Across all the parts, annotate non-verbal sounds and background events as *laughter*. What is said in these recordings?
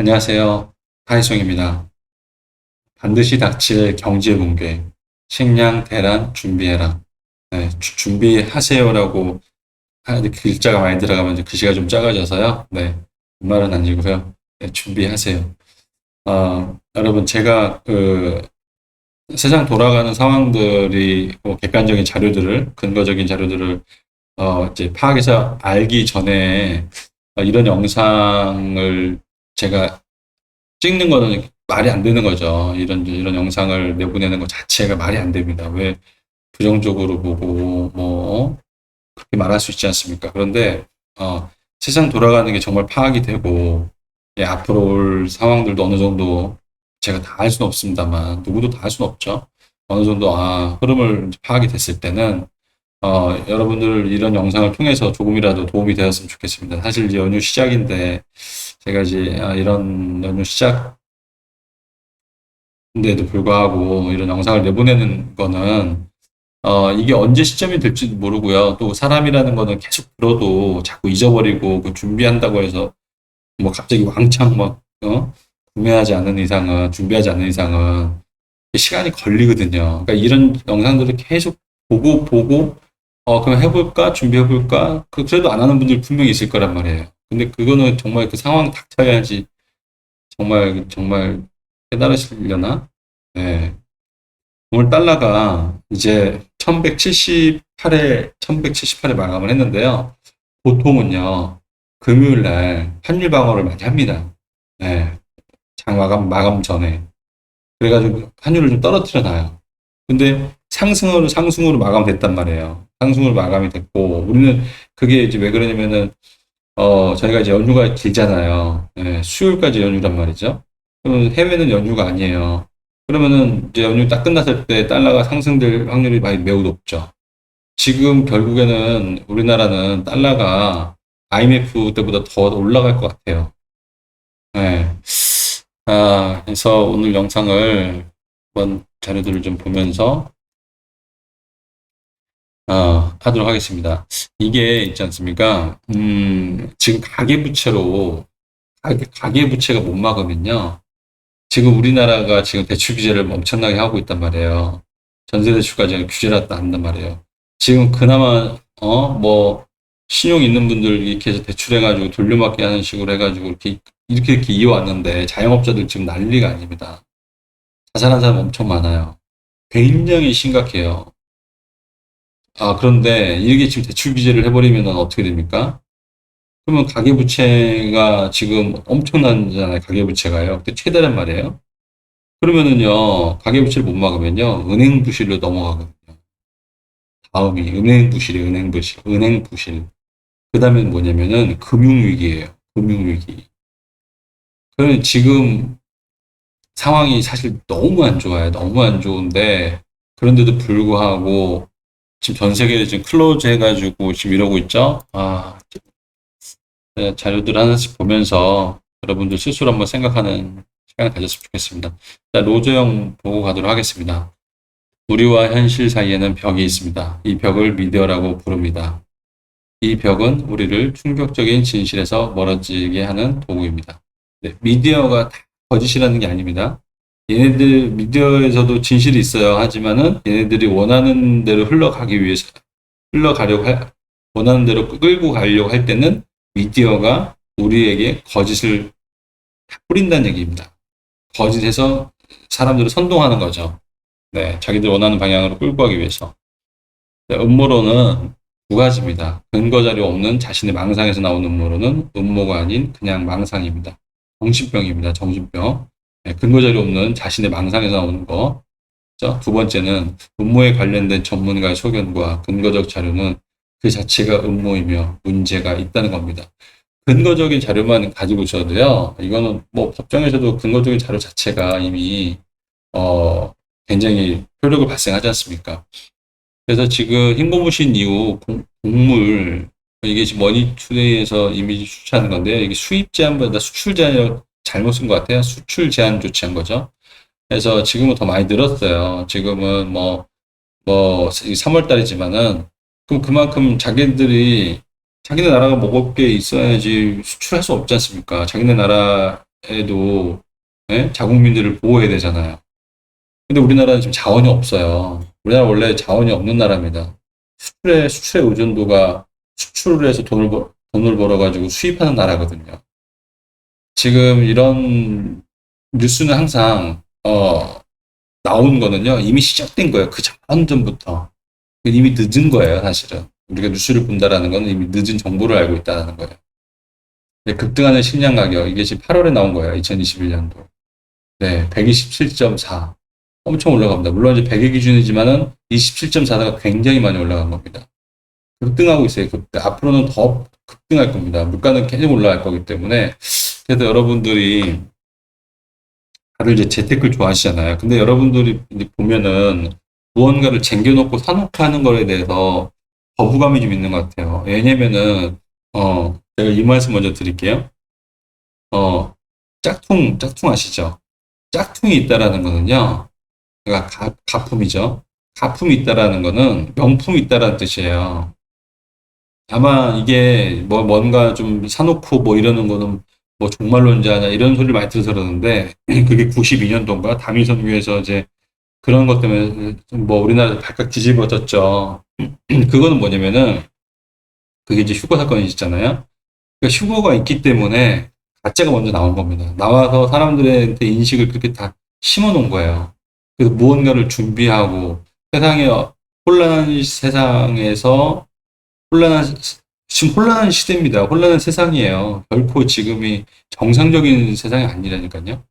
안녕하세요. 하이송입니다. 반드시 닥칠 경제 붕괴. 식량 대란 준비해라. 네, 주- 준비하세요라고 글자가 많이 들어가면 글씨가 좀 작아져서요. 네, 그 말은 아니고요. 네, 준비하세요. 어, 여러분, 제가 그 세상 돌아가는 상황들이 뭐 객관적인 자료들을, 근거적인 자료들을 어, 이제 파악해서 알기 전에 어, 이런 영상을 제가 찍는 거는 말이 안 되는 거죠. 이런, 이런 영상을 내보내는 것 자체가 말이 안 됩니다. 왜 부정적으로 보고, 뭐, 그렇게 말할 수 있지 않습니까? 그런데, 어, 세상 돌아가는 게 정말 파악이 되고, 예, 앞으로 올 상황들도 어느 정도 제가 다 할 수는 없습니다만, 누구도 다 할 수는 없죠. 어느 정도, 아, 흐름을 파악이 됐을 때는, 어, 여러분들 이런 영상을 통해서 조금이라도 도움이 되었으면 좋겠습니다. 사실 연휴 시작인데, 제가 이제 아, 이런 연휴 시작인데도 불구하고 이런 영상을 내보내는 거는 어, 이게 언제 시점이 될지도 모르고요. 또 사람이라는 거는 계속 들어도 자꾸 잊어버리고 그 준비한다고 해서 뭐 갑자기 왕창 막 어? 구매하지 않는 이상은 준비하지 않는 이상은 시간이 걸리거든요. 그러니까 이런 영상들을 계속 보고 보고 어 그럼 해볼까 준비해볼까 그 그래도 안 하는 분들 분명히 있을 거란 말이에요. 근데 그거는 정말 그 상황 닥쳐야지 정말 정말 깨달으시려나? 네. 오늘 달러가 이제 1178에 1178에 마감을 했는데요. 보통은요 금요일 날 환율 방어를 많이 합니다. 네. 장 마감 마감 전에 그래가지고 환율을 좀 떨어뜨려 놔요. 근데 상승으로 상승으로 마감됐단 말이에요. 상승으로 마감이 됐고 우리는 그게 이제 왜 그러냐면은 어 저희가 이제 연휴가 길잖아요. 네, 수요일까지 연휴란 말이죠. 그러면 해외는 연휴가 아니에요. 그러면은 이제 연휴 딱 끝났을 때 달러가 상승될 확률이 많이 매우 높죠. 지금 결국에는 우리나라는 달러가 IMF 때보다 더 올라갈 것 같아요. 네. 아, 그래서 오늘 영상을 한번 자료들을 좀 보면서 어, 하도록 하겠습니다. 이게 있지 않습니까? 음, 지금 가계부채로 가계, 가계부채가 못 막으면요. 지금 우리나라가 지금 대출 규제를 엄청나게 하고 있단 말이에요. 전세대출까지 규제를 한단 말이에요. 지금 그나마 어, 뭐 신용 있는 분들 이렇게 해서 대출해가지고 돌려막기 하는 식으로 해가지고 이렇게 이렇게 이렇게 이어왔는데 자영업자들 지금 난리가 아닙니다. 자살한 사람 엄청 많아요. 굉장히 심각해요. 아, 그런데 이게 지금 대출 규제를 해버리면 어떻게 됩니까? 그러면 가계부채가 지금 엄청나잖아요. 가계부채가요. 그때 최대란 말이에요. 그러면은요, 가계부채를 못 막으면요, 은행 부실로 넘어가거든요. 다음이 은행 부실이 은행 부실, 은행 부실. 그 다음엔 뭐냐면은 금융위기예요. 금융위기. 그러면 지금 상황이 사실 너무 안 좋아요. 너무 안 좋은데, 그런데도 불구하고 지금 전 세계를 지금 클로즈 해가지고 지금 이러고 있죠? 아, 네, 자료들 하나씩 보면서 여러분들 스스로 한번 생각하는 시간을 가졌으면 좋겠습니다. 자, 로저형 보고 가도록 하겠습니다. 우리와 현실 사이에는 벽이 있습니다. 이 벽을 미디어라고 부릅니다. 이 벽은 우리를 충격적인 진실에서 멀어지게 하는 도구입니다. 네, 미디어가 다 거짓이라는 게 아닙니다. 얘네들 미디어에서도 진실이 있어요. 하지만은 얘네들이 원하는 대로 흘러가기 위해서 흘러가려고 할, 원하는 대로 끌고 가려고 할 때는 미디어가 우리에게 거짓을 다 뿌린다는 얘기입니다. 거짓해서 사람들을 선동하는 거죠. 네, 자기들 원하는 방향으로 끌고 가기 위해서. 네, 음모론은 두 가지입니다. 근거 자료 없는 자신의 망상에서 나오는 음모론은 음모가 아닌 그냥 망상입니다. 정신병입니다. 정신병. 네, 근거 자료 없는 자신의 망상에서 나오는 거. 두 번째는 음모에 관련된 전문가의 소견과 근거적 자료는 그 자체가 음모이며 문제가 있다는 겁니다. 근거적인 자료만 가지고 있어도요, 이거는 뭐 법정에서도 근거적인 자료 자체가 이미, 어, 굉장히 효력을 발생하지 않습니까? 그래서 지금 흰고무신 이후 공, 곡물, 이게 지금 머니투데이에서 이미지 수출하는 건데요. 이게 수입 제한보다 수출 제한을 잘못 쓴 것 같아요. 수출 제한 조치한 거죠. 그래서 지금은 더 많이 늘었어요. 지금은 뭐, 뭐, 3월 달이지만은, 그럼 그만큼 자기들이, 자기네 나라가 먹을 게 있어야지 수출할 수 없지 않습니까? 자기네 나라 수출에도 예? 자국민들을 보호해야 되잖아요. 근데 우리나라는 지금 자원이 없어요. 우리나라 원래 자원이 없는 나라입니다. 수출의 수출의 의존도가 수출을 해서 돈을 벌, 돈을 벌어가지고 수입하는 나라거든요. 지금 이런 뉴스는 항상 어, 나온 거는요 이미 시작된 거예요. 그 전전부터 이미 늦은 거예요, 사실은. 우리가 뉴스를 본다라는 건 이미 늦은 정보를 알고 있다는 거예요. 네, 급등하는 식량 가격 이게 지금 8월에 나온 거예요, 2021년도. 네, 127.4 엄청 올라갑니다. 물론 이제 100의 기준이지만은 27.4가 굉장히 많이 올라간 겁니다. 급등하고 있어요. 급등. 앞으로는 더 급등할 겁니다. 물가는 계속 올라갈 거기 때문에 그래서 여러분들이 다들 이제 재테크를 좋아하시잖아요. 근데 여러분들이 이제 보면은 무언가를 쟁겨놓고 사놓고 하는 거에 대해서 거부감이 좀 있는 것 같아요. 왜냐면은 어 제가 이 말씀 먼저 드릴게요. 어 짝퉁 짝퉁 아시죠? 짝퉁이 있다라는 거는요. 그러니까 가, 가품이죠. 가품이 있다라는 거는 명품이 있다라는 뜻이에요. 아마 이게 뭐 뭔가 좀 사놓고 뭐 이러는 거는 뭐 종말론자냐 이런 소리를 많이 들어서 그러는데 *clears throat* 그게 92년도인가 다미선 위에서 이제 그런 것 때문에 뭐 우리나라 발칵 뒤집어졌죠. *clears throat* 그거는 뭐냐면은 그게 이제 휴거 사건이 있잖아요. 그러니까 휴거가 있기 때문에 가짜가 먼저 나온 겁니다. 나와서 사람들한테 인식을 그렇게 다 심어 놓은 거예요. 그래서 무언가를 준비하고 세상에 혼란한 세상에서 혼란한 지금 혼란한 시대입니다. 혼란한 세상이에요. 결코 지금이 정상적인 세상이 아니라니까요.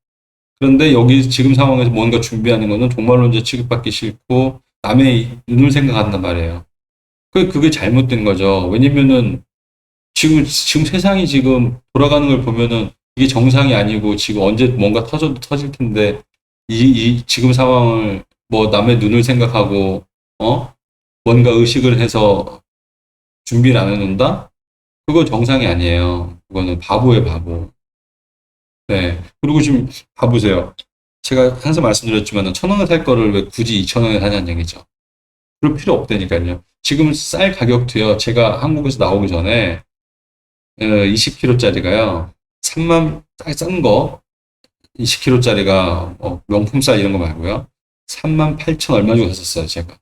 그런데 여기 지금 상황에서 뭔가 준비하는 거는 종말론자 취급받기 싫고 남의 눈을 생각한단 말이에요. 그 그게 잘못된 거죠. 왜냐면은 지금 지금 세상이 지금 돌아가는 걸 보면은 이게 정상이 아니고 지금 언제 뭔가 터져도 터질 텐데 이, 이 지금 상황을 뭐 남의 눈을 생각하고 어 뭔가 의식을 해서 준비를 안 해놓는다? 그거 정상이 아니에요. 그거는 바보예요, 바보. 네. 그리고 지금 봐보세요. 제가 항상 말씀드렸지만 천 원에 살 거를 왜 굳이 이천 원에 사냐는 얘기죠. 그럴 필요 없다니까요. 지금 쌀 가격도요. 제가 한국에서 나오기 전에 20kg짜리가요. 3만 싼거 20kg짜리가 어, 명품 쌀 이런 거 말고요. 3만 8천 얼마 주고 샀었어요, 제가.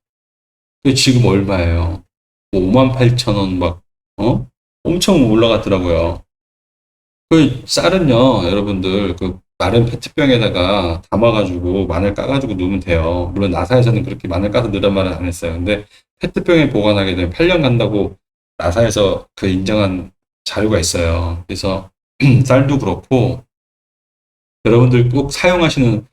근데 지금 얼마예요? 5만 8천 원 막, 어? 엄청 올라갔더라고요. 그 쌀은요, 여러분들, 그 마른 페트병에다가 담아가지고 마늘 까가지고 넣으면 돼요. 물론 나사에서는 그렇게 마늘 까서 넣으란 말은 안 했어요. 근데 페트병에 보관하게 되면 8년 간다고 나사에서 그 인정한 자료가 있어요. 그래서 *clears throat* 쌀도 그렇고, 여러분들 꼭 사용하시는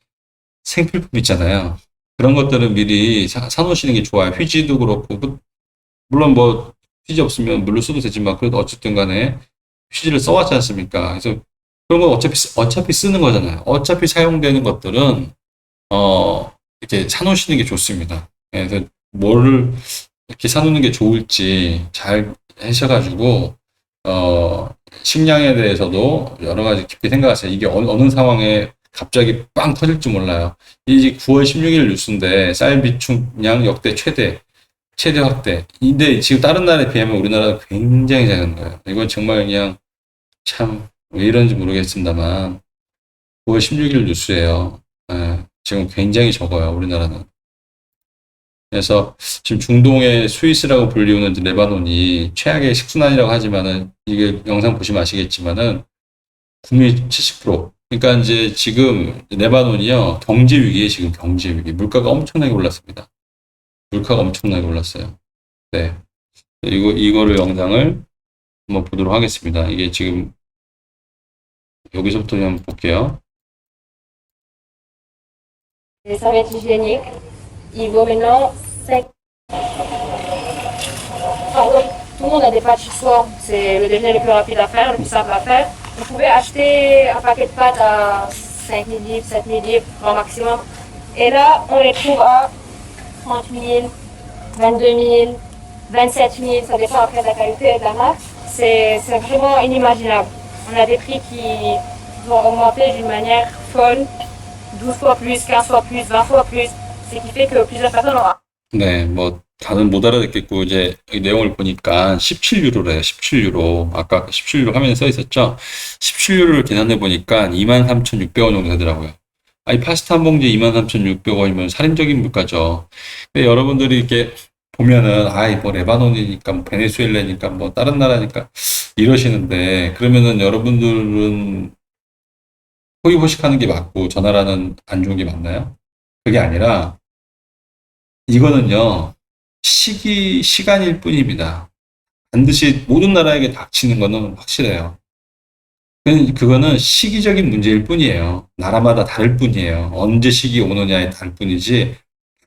생필품 있잖아요. 그런 것들은 미리 사, 사놓으시는 게 좋아요. 휴지도 그렇고, 그 물론 뭐 휴지 없으면 물로 써도 되지만 그래도 어쨌든 간에 휴지를 써왔지 않습니까? 그래서 그런 건 어차피 쓰- 어차피 쓰는 거잖아요. 어차피 사용되는 것들은 어 이렇게 사놓으시는 게 좋습니다. 예, 그래서 뭐를 이렇게 사놓는 게 좋을지 잘 하셔가지고 어 식량에 대해서도 여러 가지 깊게 생각하세요. 이게 어느, 어느 상황에 갑자기 빵 터질지 몰라요. 이제 9월 16일 뉴스인데 쌀 비축량 역대 최대 최대 확대. 근데 지금 다른 나라에 비하면 우리나라가 굉장히 작은 거예요. 이건 정말 그냥 참 왜 이런지 모르겠습니다만 9월 16일 뉴스예요. 예, 지금 굉장히 적어요. 우리나라는. 그래서 지금 중동의 스위스라고 불리우는 레바논이 최악의 식순환이라고 하지만은 이게 영상 보시면 아시겠지만은 국민 70%. 그러니까 이제 지금 레바논이요 경제 위기에 지금 경제 위기. 물가가 엄청나게 올랐습니다. 물가가 엄청나게 올랐어요. 네. 이거, 이거를 영상을 한번 보도록 하겠습니다. 이게 지금, 여기서부터 한번 볼게요. Les serviettes hygiéniques, il vaut maintenant 5. Pardon, tout le monde a des pâtes chez soi. C'est le déjeuner le plus rapide à faire, le plus simple à faire. Vous pouvez acheter un paquet de pâtes à 5 000 livres, 7 000 livres, grand maximum. Et là, on les trouve à 30 000, 22 000, 27 000, ça dépend après de la qualité de la marque. C'est vraiment inimaginable. On a des prix qui vont augmenter d'une manière folle. 12 fois plus, 15 fois plus, 20 fois plus. Ce qui fait que plusieurs personnes ont 네, 뭐, 다들 못 알아듣겠고 이제 이 내용을 보니까 17유로래요. 17유로. 아까 17유로 화면에 써 있었죠. 17유로를 계산해 보니까 23,600원 정도 되더라고요. 아니 파스타 한 봉지에 23,600원이면 살인적인 물가죠. 근데 여러분들이 이렇게 보면은 아이 뭐 레바논이니까 뭐 베네수엘라니까 뭐 다른 나라니까 이러시는데 그러면은 여러분들은 호의호식하는 게 맞고 저 나라는 안 좋은 게 맞나요? 그게 아니라 이거는요 시기 시간일 뿐입니다. 반드시 모든 나라에게 닥치는 거는 확실해요. 그거는 시기적인 문제일 뿐이에요. 나라마다 다를 뿐이에요. 언제 시기 오느냐에 다를 뿐이지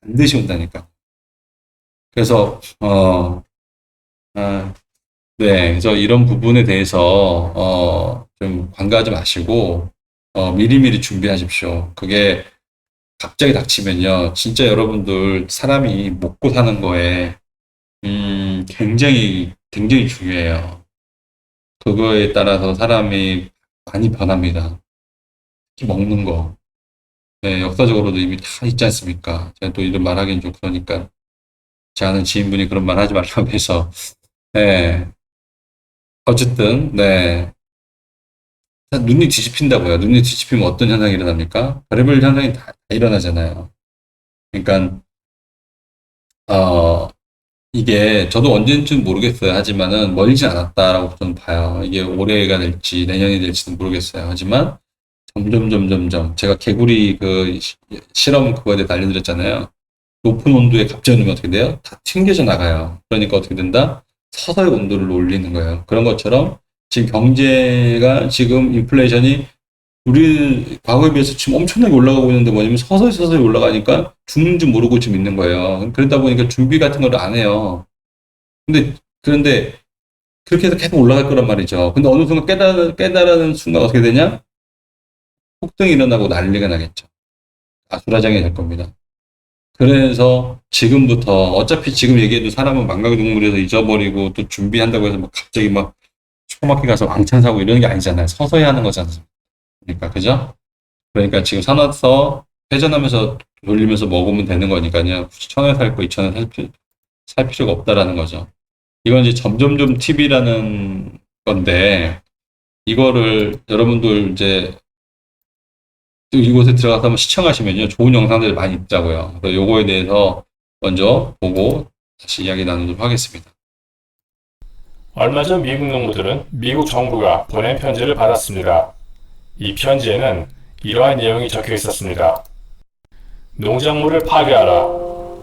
반드시 온다니까. 그래서 어, 아, 네, 그래서 이런 부분에 대해서 어, 좀 관가하지 마시고 어, 미리미리 준비하십시오. 그게 갑자기 닥치면요, 진짜 여러분들 사람이 먹고 사는 거에 음, 굉장히 굉장히 중요해요. 그거에 따라서 사람이 많이 변합니다. 특히 먹는 거. 네, 역사적으로도 이미 다 있지 않습니까? 제가 또 이런 말 하긴 좀 그러니까 제 아는 지인분이 그런 말 하지 말라고 해서 네. 어쨌든 네. 눈이 뒤집힌다고요. 눈이 뒤집히면 어떤 현상이 일어납니까? 별의별 현상이 다, 다 일어나잖아요. 그러니까 어 이게 저도 언제인지는 모르겠어요. 하지만은 멀지 않았다라고 저는 봐요. 이게 올해가 될지 내년이 될지는 모르겠어요. 하지만 점점 점점 점 제가 개구리 그 시- 실험 그거에 대해 알려드렸잖아요. 높은 온도에 갑자기 놓으면 어떻게 돼요? 다 튕겨져 나가요. 그러니까 어떻게 된다? 서서히 온도를 올리는 거예요. 그런 것처럼 지금 경제가 지금 인플레이션이 우리 과거에 비해서 지금 엄청나게 올라가고 있는데 뭐냐면 서서히 서서히 올라가니까 죽는 줄 모르고 지금 있는 거예요. 그러다 보니까 준비 같은 걸 안 해요. 근데 그런데 그렇게 해서 계속 올라갈 거란 말이죠. 근데 어느 순간 깨달, 깨달은 순간 어떻게 되냐? 폭등이 일어나고 난리가 나겠죠. 아수라장이 될 겁니다. 그래서 지금부터 어차피 지금 얘기해도 사람은 망각동물에서 잊어버리고 또 준비한다고 해서 막 갑자기 막 슈퍼마켓 가서 왕창 사고 이러는 게 아니잖아요. 서서히 하는 거잖아요. 그러니까 그죠? 그러니까 지금 사놨어 회전하면서 돌리면서 먹으면 되는 거니까요. 굳이 천 원 살 거 이천 원 살, 필- 살 필요가 없다라는 거죠. 이건 이제 점점점 팁이라는 건데 이거를 여러분들 이제 또 이곳에 들어가서 한번 시청하시면요 좋은 영상들이 많이 있더라고요. 그래서 요거에 대해서 먼저 보고 다시 이야기 나누도록 하겠습니다. 얼마 전 미국 농부들은 미국 정부가 보낸 편지를 받았습니다. 이 편지에는 이러한 내용이 적혀 있었습니다. 농작물을 파괴하라.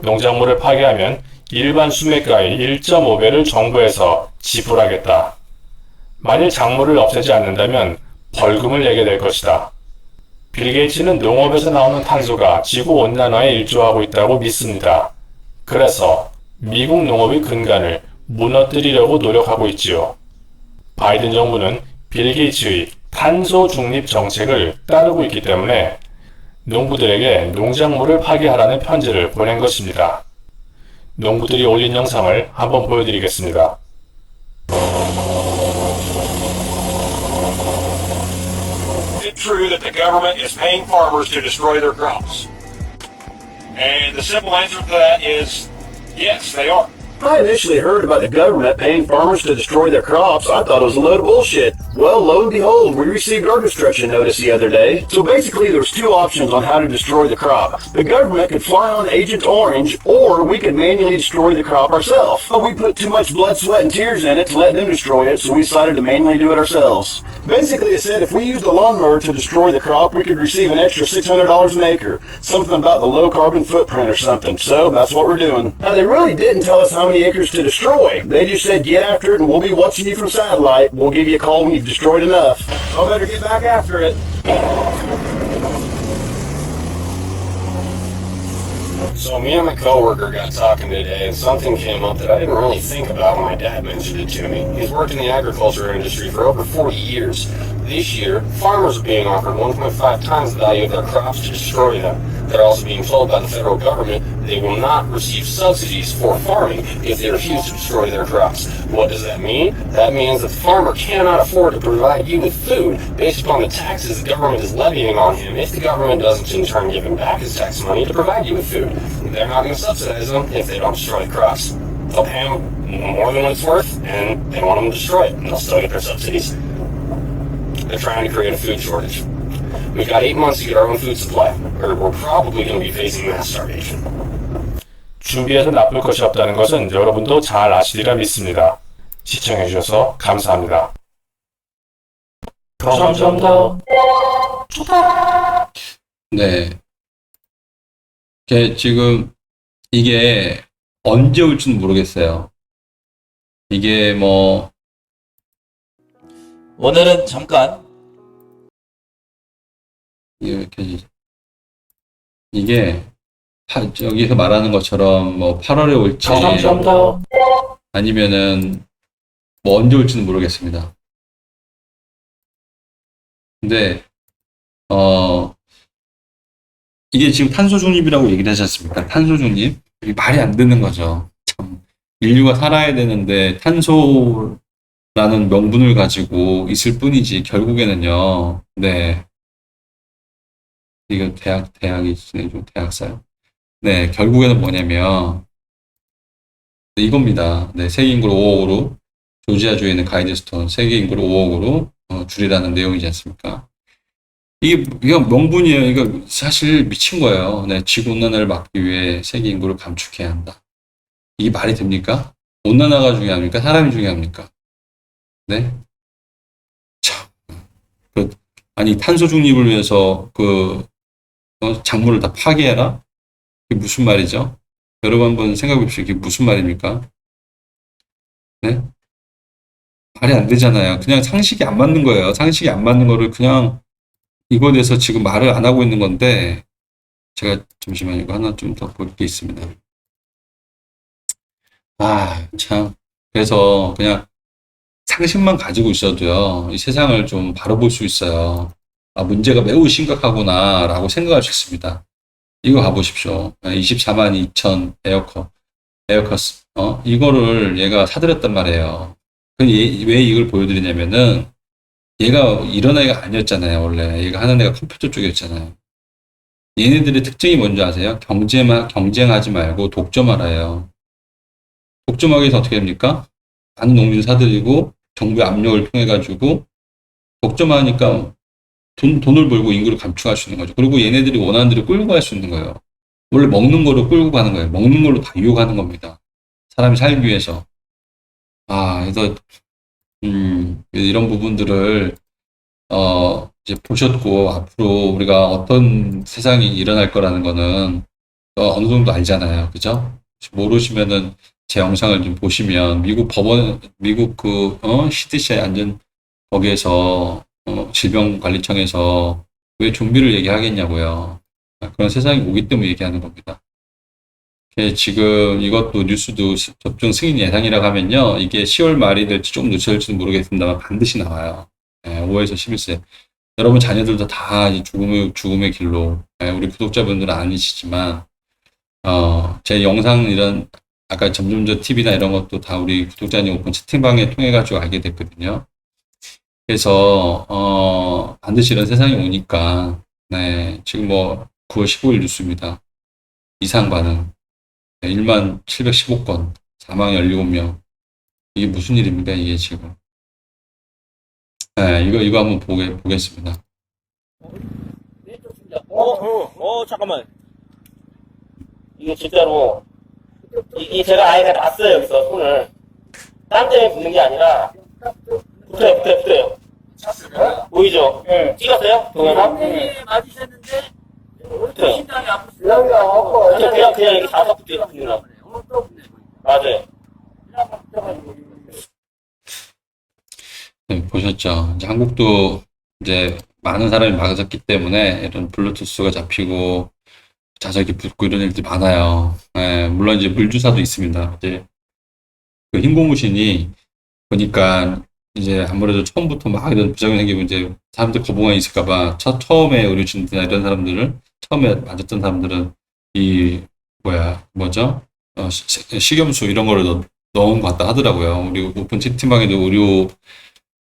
농작물을 파괴하면 일반 수매가의 1.5배를 정부에서 지불하겠다. 만일 작물을 없애지 않는다면 벌금을 내게 될 것이다. 빌 게이츠는 농업에서 나오는 탄소가 지구 온난화에 일조하고 있다고 믿습니다. 그래서 미국 농업의 근간을 무너뜨리려고 노력하고 있지요. 바이든 정부는 빌 게이츠의 탄소 중립 정책을 따르고 있기 때문에 농부들에게 농작물을 파괴하라는 편지를 보낸 것입니다. 농부들이 올린 영상을 한번 보여드리겠습니다. I initially heard about the government paying farmers to destroy their crops. I thought it was a load of bullshit. Well, lo and behold, we received our destruction notice the other day. So basically, there's two options on how to destroy the crop. The government could fly on Agent Orange, or we could manually destroy the crop ourselves. But we put too much blood, sweat, and tears in it to let them destroy it, so we decided to manually do it ourselves. Basically, it said if we used a lawnmower to destroy the crop, we could receive an extra $600 an acre. Something about the low carbon footprint or something. So that's what we're doing. Now, they really didn't tell us how many acres to destroy. They just said get after it and we'll be watching you from satellite. We'll give you a call when you've destroyed enough. I better get back after it. So me and my coworker got talking today, and something came up that I didn't really think about when my dad mentioned it to me. He's worked in the agriculture industry for over 40 years. This year, farmers are being offered 1.5 times the value of their crops to destroy them. They're also being told by the federal government they will not receive subsidies for farming if they refuse to destroy their crops. What does that mean? That means that the farmer cannot afford to provide you with food based upon the taxes the government is levying on him if the government doesn't in turn give him back his tax money to provide you with food. They're not going to subsidize them if they don't destroy the crops. They'll pay them more than what it's worth, and they want them to destroy it, and they'll still get their subsidies. They're trying to create a food shortage. We've got eight months to get our own food supply, or we're probably going to be facing mass starvation. 준비해서 나쁠 것이 없다는 것은 여러분도 잘 아시리라 믿습니다. 시청해주셔서 감사합니다. 점점 더 네. 이게 지금 이게 언제 올지는 모르겠어요. 이게 뭐 오늘은 잠깐 이렇게 이게 파- 여기서 말하는 것처럼 뭐 8월에 올지 더 아니면은 뭐 언제 올지는 모르겠습니다. 근데 어 이게 지금 탄소 중립이라고 얘기를 하지 않습니까? 탄소 중립 이게 말이 안 되는 거죠. 참 인류가 살아야 되는데 탄소라는 명분을 가지고 있을 뿐이지 결국에는요. 네. 이거 대학 대학이 좀 대학사요. 네, 결국에는 뭐냐면 네, 이겁니다. 네, 세계 인구를 5억으로 조지아주에 있는 가이드스톤 세계 인구를 5억으로 어, 줄이라는 내용이지 않습니까? 이게 이게 명분이에요. 이거 사실 미친 거예요. 네, 지구 온난화를 막기 위해 세계 인구를 감축해야 한다. 이게 말이 됩니까? 온난화가 중요합니까? 사람이 중요합니까? 네? 참, 그 아니 탄소 중립을 위해서 그 어, 작물을 다 파괴해라? 이게 무슨 말이죠? 여러분 한번 생각해 보십시오. 이게 무슨 말입니까? 네? 말이 안 되잖아요. 그냥 상식이 안 맞는 거예요. 상식이 안 맞는 거를 그냥 이거에 대해서 지금 말을 안 하고 있는 건데, 제가 잠시만요. 이거 하나 좀 더 볼 게 있습니다. 아, 참. 그래서 그냥 상식만 가지고 있어도요, 이 세상을 좀 바라볼 수 있어요. 아, 문제가 매우 심각하구나, 라고 생각할 수 있습니다. 이거 가보십시오. 24만 2천 에어컨, 에어커스, 어? 이거를 얘가 사들였단 말이에요. 그 얘- 왜 이걸 보여드리냐면은, 얘가 이런 애가 아니었잖아요, 원래. 얘가 하는 애가 컴퓨터 쪽이었잖아요. 얘네들의 특징이 뭔지 아세요? 경쟁하, 경쟁하지 말고 독점하라예요. 독점하기 위해서 어떻게 됩니까? 많은 농민을 사들이고, 정부의 압력을 통해가지고, 독점하니까 돈, 돈을 벌고 인구를 감축할 수 있는 거죠. 그리고 얘네들이 원하는 대로 끌고 갈 수 있는 거예요. 원래 먹는 거로 끌고 가는 거예요. 먹는 걸로 다 유혹하는 겁니다. 사람이 살기 위해서. 아, 그래서, 음, 이런 부분들을, 어, 이제 보셨고, 앞으로 우리가 어떤 세상이 일어날 거라는 거는 어, 어느 정도 알잖아요. 그죠? 모르시면은 제 영상을 좀 보시면, 미국 법원, 미국 그, 어, CDC 안전, 거기에서 어, 질병관리청에서 왜 좀비를 얘기하겠냐고요. 아, 그런 세상이 오기 때문에 얘기하는 겁니다. 지금 이것도 뉴스도 시- 접종 승인 예상이라고 하면요. 이게 10월 말이 될지 조금 늦춰질지는 모르겠습니다만 반드시 나와요. 예, 5에서 11세. 여러분 자녀들도 다이 죽음의, 죽음의 길로, 예, 우리 구독자분들은 아니시지만, 어, 제 영상 이런, 아까 점점저 TV나 이런 것도 다 우리 구독자님 오픈 채팅방에 통해가지고 알게 됐거든요. 그래서 어, 반드시 이런 세상이 오니까 네, 지금 뭐 9월 15일 뉴스입니다. 이상 반응 네, 1만 715건 사망 17명 이게 무슨 일입니까 이게 지금 네, 이거 이거 한번 보게 보겠습니다. 어, 어, 어, 잠깐만. 이게 진짜로, 이게 제가 아예 봤어요, 여기서 손을. 땀 때문에 붙는 게 아니라, 붙어요, 붙어요, 붙어요. 보이죠? 네. 찍었어요? 동영상? 네, 맞으셨는데, 붙어요. 심장이 아프시죠? 그냥, 그냥, 그냥 이렇게 다섯 붙는 거. 맞아요. 네, 보셨죠? 이제 한국도 이제 많은 사람이 맞았기 때문에 이런 블루투스가 잡히고 자석이 붙고 이런 일들이 많아요. 예, 물론 이제 물주사도 있습니다. 이제 그 흰고무신이 보니까 이제 아무래도 처음부터 막 이런 부작용 생기면 이제 사람들 거부감이 있을까봐 첫 처음에 의료진이나 이런 사람들을 처음에 맞았던 사람들은 이 뭐야 뭐죠? 어, 시- 식염수 이런 거를 넣, 넣은 것 같다 하더라고요. 우리 오픈 채팅방에도 의료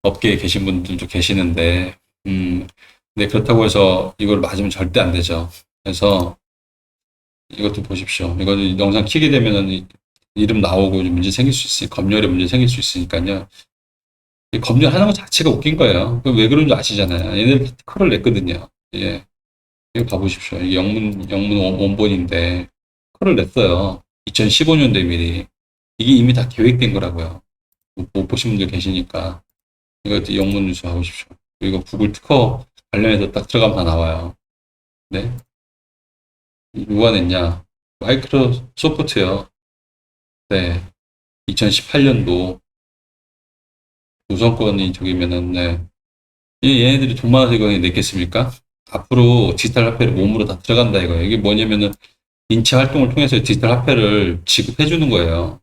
업계에 계신 분들도 계시는데, 음, 근데 그렇다고 해서 이걸 맞으면 절대 안 되죠. 그래서 이것도 보십시오. 이거 영상 키게 되면은 이- 이름 나오고 문제 생길 수 있으니 검열에 문제 생길 수 있으니까요. 이 검열하는 것 자체가 웃긴 거예요. 그왜 그런지 아시잖아요. 얘네들 패티컬을 냈거든요. 예. 이거 봐보십시오. 이게 영문, 영문 원- 원본인데, 컬을 냈어요. 2015년도에 미리. 이게 이미 다 계획된 거라고요. 못, 못 보신 분들 계시니까. 이거 영문 뉴스 봐보십시오. 이거 구글 특허 관련해서 딱 들어가면 다 나와요. 네. 누가 냈냐? 마이크로소프트요. 네. 2018년도 우선권이 저기면은, 네. 이 얘네들이 돈 많아서 이거 냈겠습니까? 앞으로 디지털 화폐를 몸으로 다 들어간다 이거예요. 이게 뭐냐면은 인체 활동을 통해서 디지털 화폐를 지급해 주는 거예요.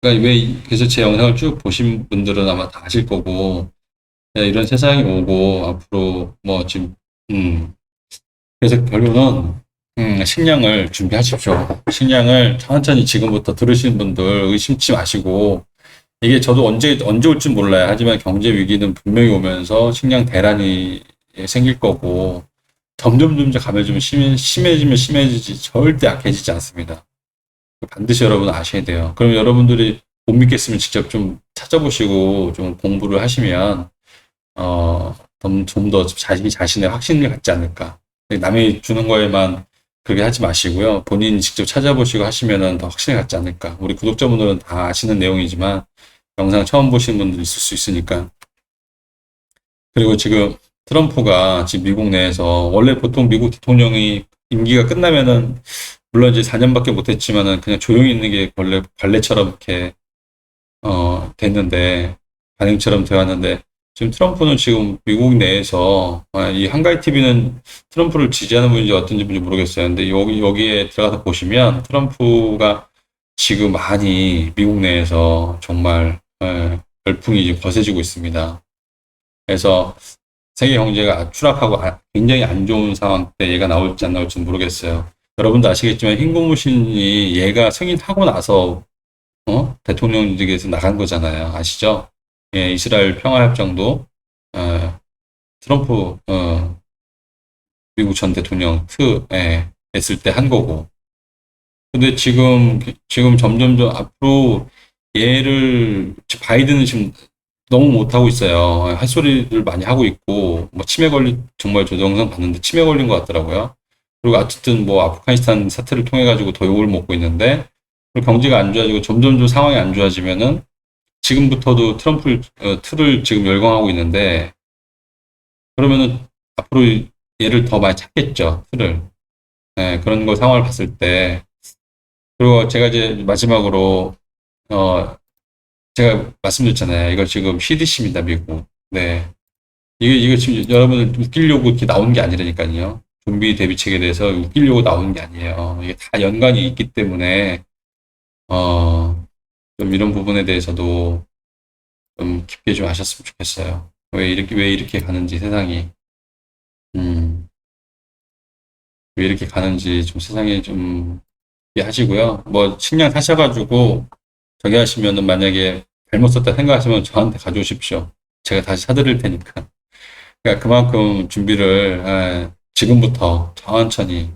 그러니까 왜 이- 그래서 제 영상을 쭉 보신 분들은 아마 다 아실 거고 야, 이런 세상이 오고 앞으로 뭐 지금 음 그래서 결론은 음, 식량을 준비하십시오. 식량을 천천히 지금부터 들으시는 분들 의심치 마시고 이게 저도 언제 언제 올지 몰라요. 하지만 경제 위기는 분명히 오면서 식량 대란이 생길 거고 점점 점점 심, 심해지면 심해지지 절대 약해지지 않습니다. 반드시 여러분 아셔야 돼요. 그럼 여러분들이 못 믿겠으면 직접 좀 찾아보시고 좀 공부를 하시면 어좀 더 자신이 자신의 확신을 갖지 않을까. 남이 주는 거에만 그렇게 하지 마시고요. 본인 직접 찾아보시고 하시면은 더 확신을 갖지 않을까. 우리 구독자분들은 다 아시는 내용이지만 영상 처음 보시는 분들 있을 수 있으니까. 그리고 지금 트럼프가 지금 미국 내에서 원래 보통 미국 대통령이 임기가 끝나면은 물론 이제 4년밖에 못했지만은 그냥 조용히 있는 게 원래 관례처럼 이렇게 어 됐는데 관행처럼 되었는데 지금 트럼프는 지금 미국 내에서 아, 이 한가위 TV는 트럼프를 지지하는 분인지 어떤지 모르겠어요. 근데 여기 여기에 들어가서 보시면 트럼프가 지금 많이 미국 내에서 정말 예, 열풍이 이제 거세지고 있습니다. 그래서 세계 경제가 추락하고 아- 굉장히 안 좋은 상황 때 얘가 나올지 안 나올지 모르겠어요. 여러분도 아시겠지만 흰 고무신이 얘가 승인하고 나서 어? 대통령직에서 나간 거잖아요. 아시죠? 예, 이스라엘 평화협정도 어, 트럼프 어, 미국 전 대통령 트 예, 했을 때 한 거고. 근데 지금 지금 점점 점 앞으로 얘를 바이든은 지금 너무 못하고 있어요. 할 소리를 많이 하고 있고, 뭐, 치매 걸린, 정말 저 영상 봤는데 치매 걸린 것 같더라고요. 그리고 어쨌든 뭐, 아프가니스탄 사태를 통해가지고 더 욕을 먹고 있는데, 그리고 경제가 안 좋아지고 점점 좀 상황이 안 좋아지면은, 지금부터도 트럼프, 어, 틀을 지금 열광하고 있는데, 그러면은 앞으로 얘를 더 많이 찾겠죠, 틀을. 예, 그런 거 상황을 봤을 때. 그리고 제가 이제 마지막으로, 어, 제가 말씀드렸잖아요. 이거 지금 CDC입니다, 미국. 네. 이게, 이거 지금 여러분을 웃기려고 이렇게 나온 게 아니라니까요. 좀비 대비책에 대해서 웃기려고 나오는 게 아니에요. 이게 다 연관이 있기 때문에, 어, 좀 이런 부분에 대해서도 좀 깊게 좀 아셨으면 좋겠어요. 왜 이렇게, 왜 이렇게 가는지 세상이. 음, 왜 이렇게 가는지 좀 세상에 좀 하시고요. 뭐, 식량 사셔가지고, 저기 하시면은 만약에 잘못 썼다 생각하시면 저한테 가져오십시오. 제가 다시 사드릴 테니까. 그러니까 그만큼 준비를 아, 지금부터 천천히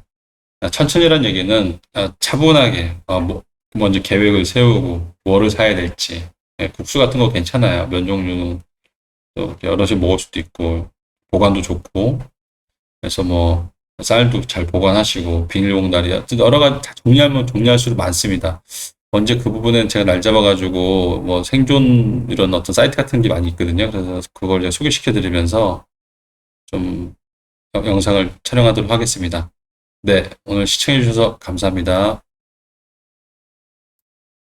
아, 천천히란 얘기는 아, 차분하게 어, 뭐, 먼저 계획을 세우고 뭐를 사야 될지 예, 국수 같은 거 괜찮아요. 면 종류는 또 여럿이 먹을 수도 있고 보관도 좋고 그래서 뭐 쌀도 잘 보관하시고 비닐봉다리 여러 가지 다 정리하면 정리할수록 많습니다. 언제 그 부분은 제가 날 잡아가지고 뭐 생존 이런 어떤 사이트 같은 게 많이 있거든요. 그래서 그걸 제가 소개시켜 드리면서 좀 영- 영상을 촬영하도록 하겠습니다. 네, 오늘 시청해 주셔서 감사합니다.